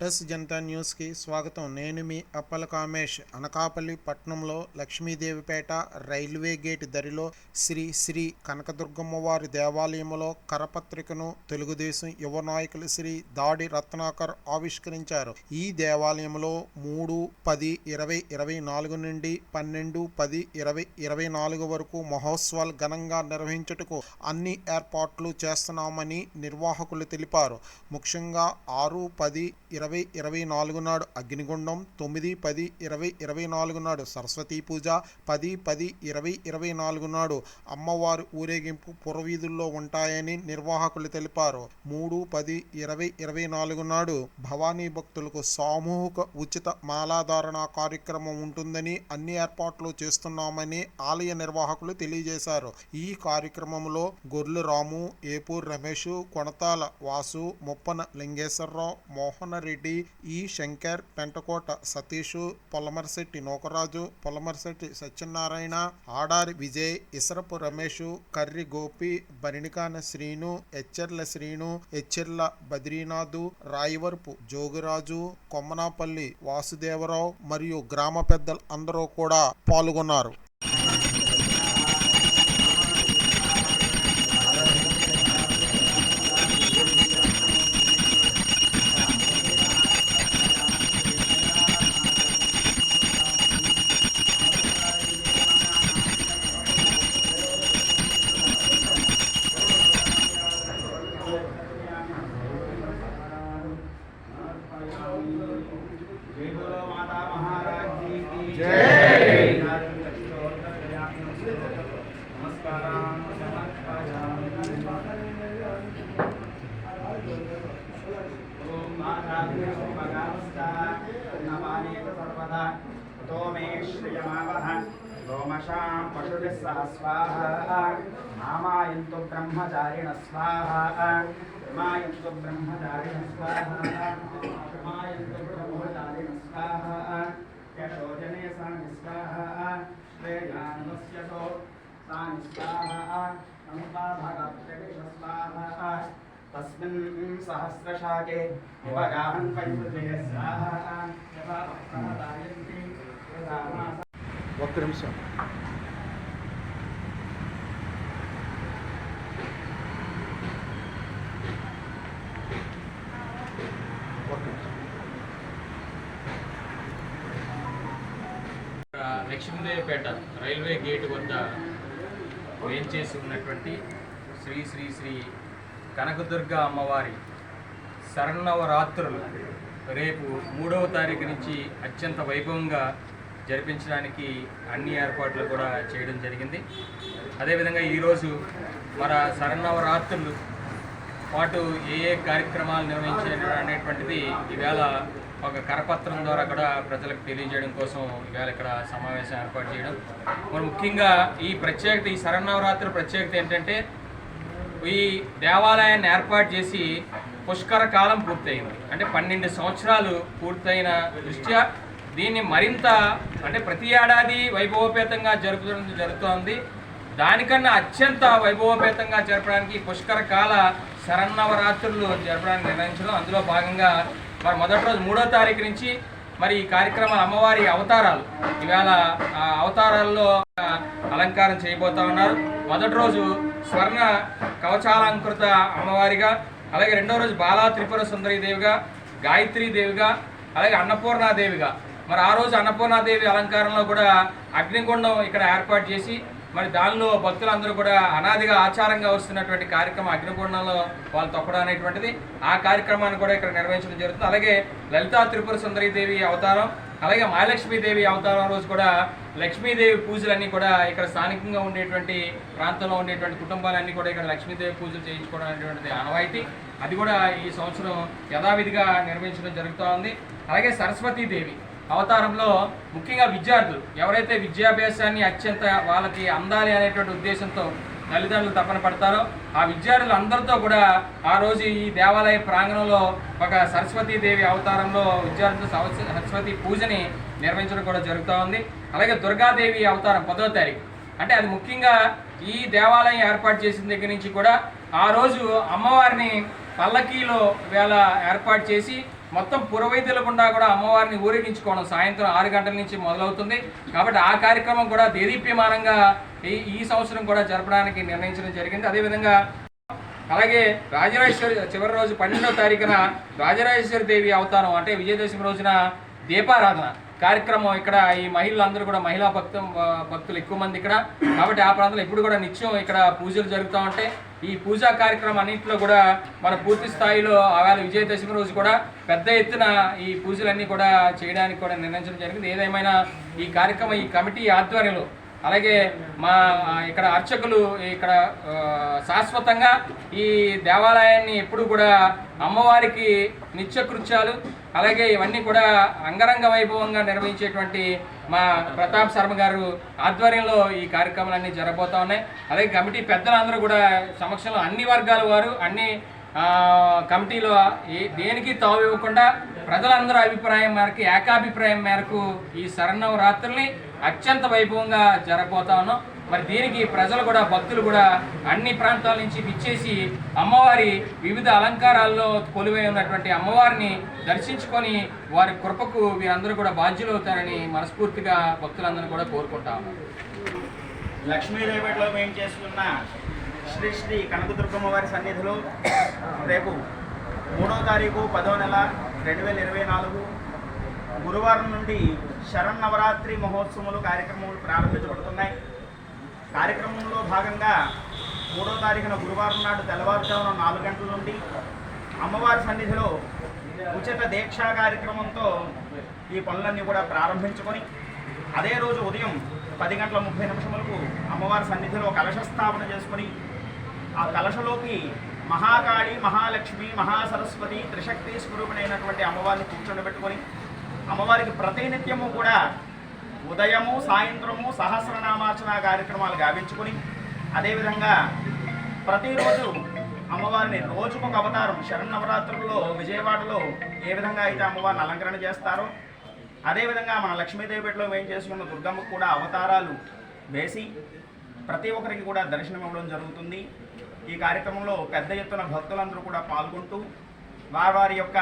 టెస్ జనతా న్యూస్కి స్వాగతం. నేను మీ అప్పల కామేష్. అనకాపల్లి పట్నంలో లక్ష్మీదేవిపేట రైల్వే గేట్ దరిలో శ్రీ శ్రీ కనకదుర్గమ్మ వారి దేవాలయంలో కరపత్రికను తెలుగుదేశం యువ నాయకులు శ్రీ దాడి రత్నాకర్ ఆవిష్కరించారు. ఈ దేవాలయంలో మూడు పది ఇరవై ఇరవై నాలుగు నుండి పన్నెండు పది ఇరవై ఇరవై నాలుగు వరకు మహోత్సవాలు ఘనంగా నిర్వహించుటకు అన్ని ఏర్పాట్లు చేస్తున్నామని నిర్వాహకులు తెలిపారు. ముఖ్యంగా ఆరు పది ఇరవై ఇరవై ఇరవై నాలుగు నాడు అగ్నిగుండం తొమ్మిది పది ఇరవై ఇరవై నాలుగు నాడు సరస్వతీ పూజ పది పది ఇరవై ఇరవై నాలుగు నాడు అమ్మవారి ఊరేగింపు పురవీధుల్లో ఉంటాయని నిర్వాహకులు తెలిపారు. మూడు పది ఇరవై ఇరవై నాలుగు నాడు భవానీ భక్తులకు సామూహిక ఉచిత మాలాధారణ కార్యక్రమం ఉంటుందని అన్ని ఏర్పాట్లు చేస్తున్నామని ఆలయ నిర్వాహకులు తెలియజేశారు. ఈ కార్యక్రమంలో గొర్లు రాము ఏపూర్ రమేష్ కొనతాల వాసు ముప్పన లింగేశ్వరరావు మోహన రెడ్డి ఈ శంకర్ పెంటకోట సతీష్ పొలమరశెట్టి నూకరాజు పొలమరశెట్టి సత్యనారాయణ ఆడారి విజయ్ ఇసరపు రమేష్ కర్రి గోపి బరిణికాన శ్రీను ఎచ్చెర్ల శ్రీను హెచ్చెర్ల బద్రీనాథు రాయవరపు జోగిరాజు కొమ్మనాపల్లి వాసుదేవరావు మరియు గ్రామ పెద్దలు అందరూ కూడా పాల్గొన్నారు. नमानेत सर्वदा तो मे सह स्वाहा नामायन्तु ब्रह्मचारिण स्वाहा मायन्तु ब्रह्मचारिण स्वाहा मायन्तु ब्रह्मचारिण स्वाहा यशोजने सा निस्वाहा श्रेयानस्य सो सा निस्वाहा स्वाहा तस्मिन् सहस्रशाके उपगाहन् वैपुर्ये स्वाहा यथा प्रहदायन्ति यथा मासा ఒక్క నిమిషం ఒక్క నిమిషం లక్ష్మీదేవిపేట రైల్వే గేట్ వద్ద వేంచేసి ఉన్నటువంటి శ్రీ శ్రీ శ్రీ కనకదుర్గ అమ్మవారి శరణవరాత్రులు రేపు మూడవ తారీఖు నుంచి అత్యంత వైభవంగా జరిపించడానికి అన్ని ఏర్పాట్లు కూడా చేయడం జరిగింది. అదేవిధంగా ఈరోజు మన శరణవరాత్రులు పాటు ఏ ఏ కార్యక్రమాలు నిర్వహించారు అనేటువంటిది ఈవేళ ఒక కరపత్రం ద్వారా కూడా ప్రజలకు తెలియజేయడం కోసం ఈవేళ ఇక్కడ సమావేశం ఏర్పాటు చేయడం. మరి ముఖ్యంగా ఈ ప్రత్యేకత ఈ శరణవరాత్రి ప్రత్యేకత ఏంటంటే ఈ దేవాలయాన్ని ఏర్పాటు చేసి పుష్కర కాలం పూర్తయింది. అంటే పన్నెండు సంవత్సరాలు పూర్తయిన దృష్ట్యా దీన్ని మరింత అంటే ప్రతి ఏడాది వైభవోపేతంగా జరుపుకోవడం జరుగుతోంది. దానికన్నా అత్యంత వైభవోపేతంగా జరపడానికి పుష్కర కాల శరన్నవరాత్రులు జరపడానికి నిర్ణయించడం అందులో భాగంగా మరి మొదటి రోజు మూడో తారీఖు నుంచి మరి ఈ కార్యక్రమాలు అమ్మవారి అవతారాలు. ఈవేళ ఆ అవతారాల్లో అలంకారం చేయబోతా ఉన్నారు. మొదటి రోజు స్వర్ణ కవచాలంకృత అమ్మవారిగా అలాగే రెండో రోజు బాలా త్రిపుర సుందరి దేవిగా దేవిగా అలాగే అన్నపూర్ణాదేవిగా మరి ఆ రోజు అన్నపూర్ణాదేవి అలంకారంలో కూడా అగ్నిగుండం ఇక్కడ ఏర్పాటు చేసి మరి దానిలో భక్తులందరూ కూడా అనాదిగా ఆచారంగా వస్తున్నటువంటి కార్యక్రమం అగ్నిగుండంలో వాళ్ళు తొక్కడం అనేటువంటిది ఆ కార్యక్రమాన్ని కూడా ఇక్కడ నిర్వహించడం జరుగుతుంది. అలాగే లలితా త్రిపుర సుందరి దేవి అవతారం అలాగే మహాలక్ష్మీదేవి అవతారం రోజు కూడా లక్ష్మీదేవి పూజలన్నీ కూడా ఇక్కడ స్థానికంగా ఉండేటువంటి ప్రాంతంలో ఉండేటువంటి కుటుంబాలన్నీ కూడా ఇక్కడ లక్ష్మీదేవి పూజలు చేయించుకోవడం అనేటువంటిది ఆనవాయితీ. అది కూడా ఈ సంవత్సరం యథావిధిగా నిర్వహించడం జరుగుతూ ఉంది. అలాగే సరస్వతీదేవి అవతారంలో ముఖ్యంగా విద్యార్థులు ఎవరైతే విద్యాభ్యాసాన్ని అత్యంత వాళ్ళకి అందాలి అనేటువంటి ఉద్దేశంతో తల్లిదండ్రులు తపన పడతారో ఆ విద్యార్థులు అందరితో కూడా ఆ రోజు ఈ దేవాలయ ప్రాంగణంలో ఒక సరస్వతీదేవి అవతారంలో విద్యార్థులు సరస్వతి పూజని నిర్వహించడం కూడా జరుగుతూ ఉంది. అలాగే దుర్గాదేవి అవతారం పదో తారీఖు. అంటే అది ముఖ్యంగా ఈ దేవాలయం ఏర్పాటు చేసిన దగ్గర నుంచి కూడా ఆ రోజు అమ్మవారిని పల్లకీలో వేళ ఏర్పాటు చేసి మొత్తం పురవైద్యుల గుండా కూడా అమ్మవారిని ఊరేగించుకోవడం సాయంత్రం ఆరు గంటల నుంచి మొదలవుతుంది. కాబట్టి ఆ కార్యక్రమం కూడా దేదీప్యమానంగా ఈ ఈ సంవత్సరం కూడా జరపడానికి నిర్ణయించడం జరిగింది. అదేవిధంగా అలాగే రాజరాజేశ్వరి చివరి రోజు పన్నెండవ తారీఖున రాజరాజేశ్వరి దేవి అవతారం అంటే విజయదశమి రోజున దీపారాధన కార్యక్రమం ఇక్కడ ఈ మహిళలందరూ కూడా మహిళా భక్తం భక్తులు ఎక్కువ మంది ఇక్కడ. కాబట్టి ఆ ప్రాంతంలో ఇప్పుడు కూడా నిత్యం ఇక్కడ పూజలు జరుగుతూ ఉంటాయి ఈ పూజా కార్యక్రమం అన్నింటిలో కూడా మన పూర్తి స్థాయిలో ఆవేళ విజయదశమి రోజు కూడా పెద్ద ఎత్తున ఈ పూజలన్నీ కూడా చేయడానికి కూడా నిర్ణయించడం జరిగింది. ఏదేమైనా ఈ కార్యక్రమం ఈ కమిటీ ఆధ్వర్యంలో అలాగే మా ఇక్కడ అర్చకులు ఇక్కడ శాశ్వతంగా ఈ దేవాలయాన్ని ఎప్పుడు కూడా అమ్మవారికి నిత్యకృత్యాలు అలాగే ఇవన్నీ కూడా అంగరంగ వైభవంగా నిర్వహించేటువంటి మా ప్రతాప్ శర్మ గారు ఆధ్వర్యంలో ఈ కార్యక్రమాలన్నీ జరగబోతా ఉన్నాయి. అలాగే కమిటీ పెద్దలందరూ కూడా సమక్షంలో అన్ని వర్గాల వారు అన్ని కమిటీలో ఏ దేనికి తావు ఇవ్వకుండా ప్రజలందరూ అభిప్రాయం మేరకు ఏకాభిప్రాయం మేరకు ఈ శరణవరాత్రుల్ని అత్యంత వైభవంగా జరగబోతా ఉన్నాం. మరి దీనికి ప్రజలు కూడా భక్తులు కూడా అన్ని ప్రాంతాల నుంచి విచ్చేసి అమ్మవారి వివిధ అలంకారాల్లో కొలువై ఉన్నటువంటి అమ్మవారిని దర్శించుకొని వారి కృపకు వీరందరూ కూడా బాధ్యులు అవుతారని మనస్ఫూర్తిగా భక్తులందరూ కూడా కోరుకుంటా ఉన్నాం. లక్ష్మీదేవిలో మేము చేసుకున్న శ్రీ శ్రీ కనకదుర్గమ్మ వారి సన్నిధిలో రేపు మూడో తారీఖు పదో నెల రెండు వేల ఇరవై నాలుగు గురువారం నుండి శరణ్ నవరాత్రి మహోత్సవములు కార్యక్రమములు ప్రారంభించబడుతున్నాయి. కార్యక్రమంలో భాగంగా మూడో తారీఖున గురువారం నాడు తెల్లవారుజామున నాలుగు గంటల నుండి అమ్మవారి సన్నిధిలో ఉచిత దీక్షా కార్యక్రమంతో ఈ పనులన్నీ కూడా ప్రారంభించుకొని అదే రోజు ఉదయం పది గంటల ముప్పై నిమిషములకు అమ్మవారి సన్నిధిలో కలశ స్థాపన చేసుకొని ఆ కలశలోకి మహాకాళి మహాలక్ష్మి మహాసరస్వతి త్రిశక్తి స్వరూపుడైనటువంటి అమ్మవారిని కూర్చొని పెట్టుకొని అమ్మవారికి ప్రతినిత్యము కూడా ఉదయము సాయంత్రము సహస్రనామార్చన కార్యక్రమాలు గావించుకొని అదేవిధంగా ప్రతిరోజు అమ్మవారిని రోజుకొక అవతారం శరన్నవరాత్రుల్లో విజయవాడలో ఏ విధంగా అయితే అమ్మవారిని అలంకరణ చేస్తారో అదేవిధంగా మన లక్ష్మీదేవిపేటలో ఏం చేసుకున్న దుర్గమ్మకు కూడా అవతారాలు వేసి ప్రతి ఒక్కరికి కూడా దర్శనం ఇవ్వడం జరుగుతుంది. ఈ కార్యక్రమంలో పెద్ద ఎత్తున భక్తులందరూ కూడా పాల్గొంటూ వారి వారి యొక్క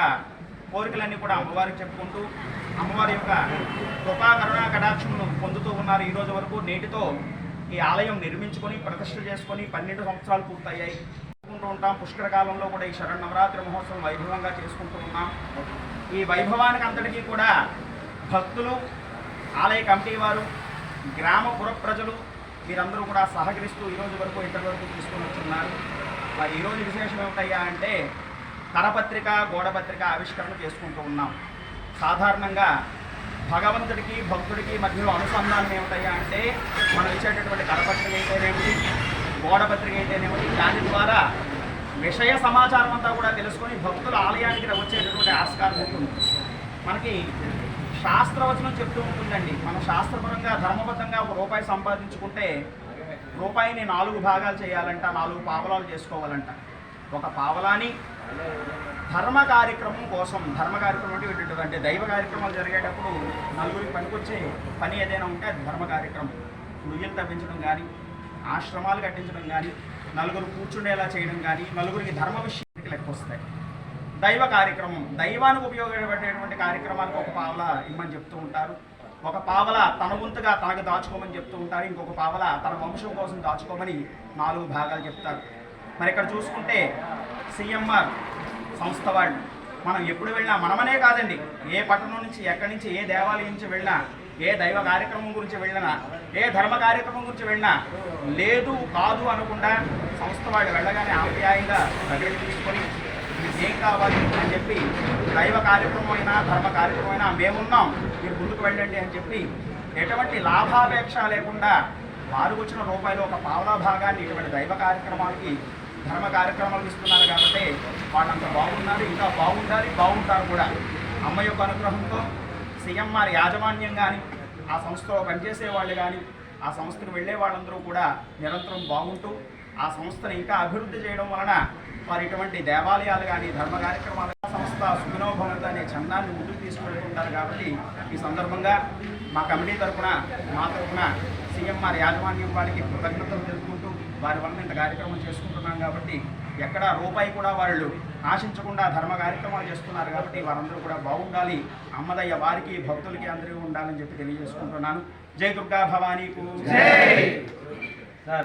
కోరికలన్నీ కూడా అమ్మవారికి చెప్పుకుంటూ అమ్మవారి యొక్క కృపా కరుణా పొందుతూ ఉన్నారు ఈ రోజు వరకు. నేటితో ఈ ఆలయం నిర్మించుకొని ప్రతిష్ట చేసుకొని పన్నెండు సంవత్సరాలు పూర్తయ్యాయి. చేసుకుంటూ ఉంటాం పుష్కర కాలంలో కూడా ఈ శరణవరాత్రి మహోత్సవం వైభవంగా చేసుకుంటూ ఉన్నాం. ఈ వైభవానికి అంతటికీ కూడా భక్తులు ఆలయ కమిటీ వారు గ్రామ పుర ప్రజలు వీరందరూ కూడా సహకరిస్తూ ఈరోజు వరకు ఇంతటి వరకు తీసుకొని వచ్చున్నారు మరి ఈరోజు విశేషం ఏమిటయ్యా అంటే కరపత్రిక గోడపత్రిక ఆవిష్కరణ చేసుకుంటూ ఉన్నాం. సాధారణంగా భగవంతుడికి భక్తుడికి మధ్యలో అనుసంధానం ఏమిటయ్యా అంటే మనం ఇచ్చేటటువంటి కరపత్రిక అయితేనేమిటి గోడపత్రిక అయితేనేమిటి దాని ద్వారా విషయ సమాచారం అంతా కూడా తెలుసుకొని భక్తుల ఆలయానికి వచ్చేటటువంటి ఆస్కారం ఉంటుంది మనకి శాస్త్రవచనం చెప్తూ ఉంటుందండి. మన శాస్త్రపరంగా ధర్మబద్ధంగా ఒక రూపాయి సంపాదించుకుంటే రూపాయిని నాలుగు భాగాలు చేయాలంట నాలుగు పావలాలు చేసుకోవాలంట. ఒక పావలాని ధర్మ కార్యక్రమం కోసం ధర్మ కార్యక్రమం అంటే ఇటువంటి అంటే దైవ కార్యక్రమాలు జరిగేటప్పుడు నలుగురికి పనికొచ్చే పని ఏదైనా ఉంటే అది ధర్మ కార్యక్రమం. నుయ్యలు తవ్వించడం కానీ ఆశ్రమాలు కట్టించడం కానీ నలుగురు కూర్చుండేలా చేయడం కానీ నలుగురికి ధర్మ విషయానికి లెక్క వస్తాయి. దైవ కార్యక్రమం దైవానికి ఉపయోగపడేటువంటి కార్యక్రమాలకు ఒక పావల ఇమ్మని చెప్తూ ఉంటారు. ఒక పావల తన వంతుగా తనకు దాచుకోమని చెప్తూ ఉంటారు. ఇంకొక పావల తన వంశం కోసం దాచుకోమని నాలుగు భాగాలు చెప్తారు. మరి ఇక్కడ చూసుకుంటే సిఎంఆర్ సంస్థ వాళ్ళు. మనం ఎప్పుడు వెళ్ళినా మనమనే కాదండి. ఏ పట్టణం నుంచి ఎక్కడి నుంచి ఏ దేవాలయం నుంచి వెళ్ళినా ఏ దైవ కార్యక్రమం గురించి వెళ్ళినా ఏ ధర్మ కార్యక్రమం గురించి వెళ్ళినా లేదు కాదు అనకుండా సంస్థ వాళ్ళు వెళ్ళగానే ఆప్యాయంగా దగ్గరికి తీసుకొని మీకు ఏం కావాలి? అని చెప్పి దైవ కార్యక్రమం అయినా ధర్మ కార్యక్రమం అయినా మేమున్నాం మీరు ముందుకు వెళ్ళండి అని చెప్పి ఎటువంటి లాభాపేక్ష లేకుండా వారు వచ్చిన రూపాయలు ఒక పావలా భాగాన్ని ఇటువంటి దైవ కార్యక్రమాలకి ధర్మ కార్యక్రమాలు ఇస్తున్నారు కాబట్టి వాళ్ళంత బాగున్నారు ఇంకా బాగుండాలి బాగుంటారు కూడా. అమ్మ యొక్క అనుగ్రహంతో సీఎంఆర్ యాజమాన్యం కానీ ఆ సంస్థలో పనిచేసే వాళ్ళు కానీ ఆ సంస్థకు వెళ్ళే వాళ్ళందరూ కూడా నిరంతరం బాగుంటూ ఆ సంస్థను ఇంకా అభివృద్ధి చేయడం వలన వారు ఇటువంటి దేవాలయాలు కానీ ధర్మ కార్యక్రమాలు సంస్థ సుఖినోభవంత అనే చందాన్ని ముందుకు తీసుకెళ్తుంటారు కాబట్టి ఈ సందర్భంగా మా కమిటీ తరఫున మా తరఫున సీఎంఆర్ యాజమాన్యం వారికి కృతజ్ఞతలు తెలుపుకుంటూ వారి వలన ఇంత కార్యక్రమం చేసుకుంటున్నాం కాబట్టి ఎక్కడ రూపాయి కూడా వాళ్ళు ఆశించకుండా ధర్మ కార్యక్రమాలు చేస్తున్నారు కాబట్టి వారందరూ కూడా బాగుండాలి. అమ్మదయ్య వారికి భక్తులకి అందరూ ఉండాలని చెప్పి తెలియజేసుకుంటున్నాను. జై దుర్గా భవానీకు. జై!